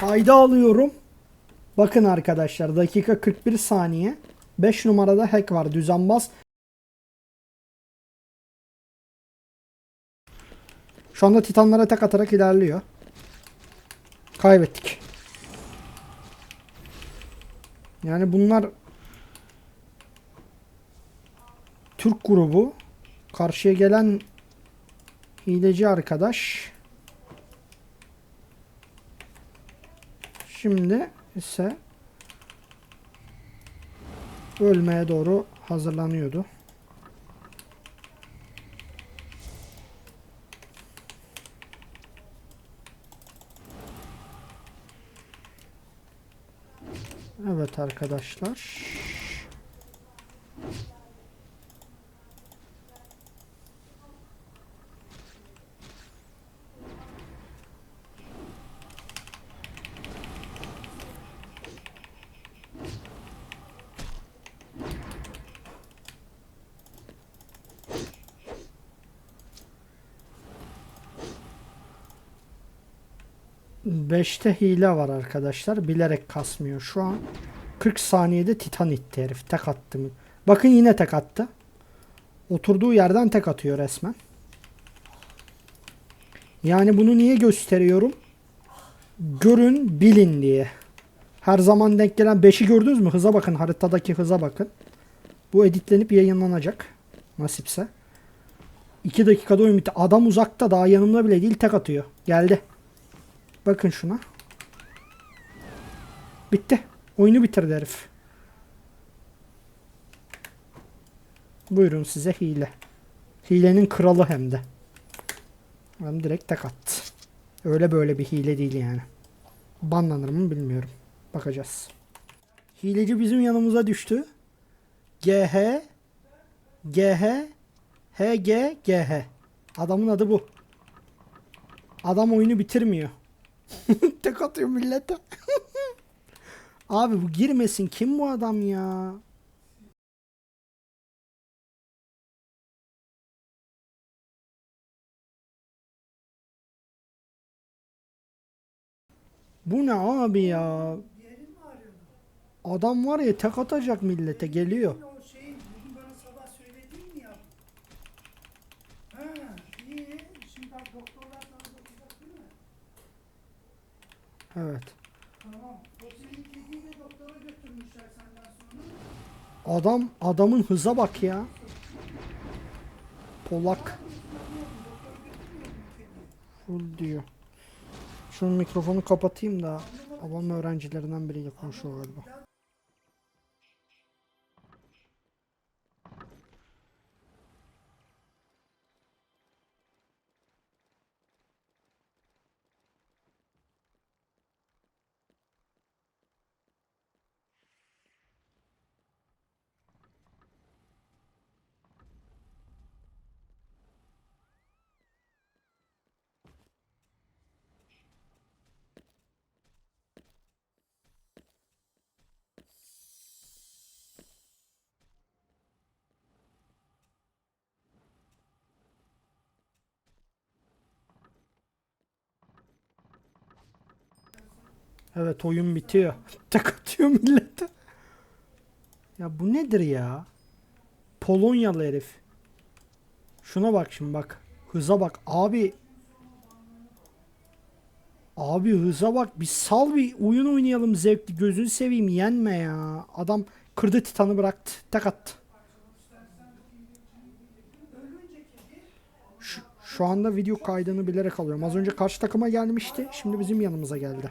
Kayda alıyorum. Bakın arkadaşlar dakika 41 saniye. 5 numarada hack var düzenbaz. Şu anda titanlara tek atarak ilerliyor. Kaybettik. Yani bunlar Türk grubu. Karşıya gelen hileci arkadaş. Şimdi ise ölmeye doğru hazırlanıyordu. Evet arkadaşlar. Beşte hile var arkadaşlar. Bilerek kasmıyor. Şu an 40 saniyede titan itti herif. Tek attı mı? Bakın yine tek attı. Oturduğu yerden tek atıyor resmen. Yani bunu niye gösteriyorum? Görün, bilin diye. Her zaman denk gelen 5'i gördünüz mü? Hıza bakın. Haritadaki hıza bakın. Bu editlenip yayınlanacak. Nasipse. 2 dakikada oyun bitti. Adam uzakta daha yanımda bile değil tek atıyor. Geldi. Bakın şuna. Bitti. Oyunu bitirdi herif. Buyurun size hile. Hilenin kralı hem de. Adam direkt tek attı. Öyle böyle bir hile değil yani. Banlanır mı bilmiyorum. Bakacağız. Hileci bizim yanımıza düştü. GH GH HG GH. Adamın adı bu. Adam oyunu bitirmiyor. Tek atıyor millete. Abi bu girmesin. Kim bu adam ya? Bu ne abi ya? Adam var ya tek atacak millete geliyor. Evet. Tamam. O senin kediyi de doktora götürmüşler senden sonra. Adam adamın hıza bak ya. Polak. Full diyor. Şunun mikrofonu kapatayım da babam öğrencilerinden biriyle konuşuyor galiba. Evet oyun bitiyor. Tek atıyor millete. Ya bu nedir ya? Polonyalı herif. Şuna bak şimdi bak. Hıza bak. Abi Abi hıza bak. Bir sal bir oyun oynayalım zevkli. Gözünü seveyim yenme ya. Adam kırdı titanı bıraktı. Tek attı. Şu, şu anda video kaydını bilerek alıyorum. Az önce karşı takıma gelmişti. Şimdi bizim yanımıza geldi.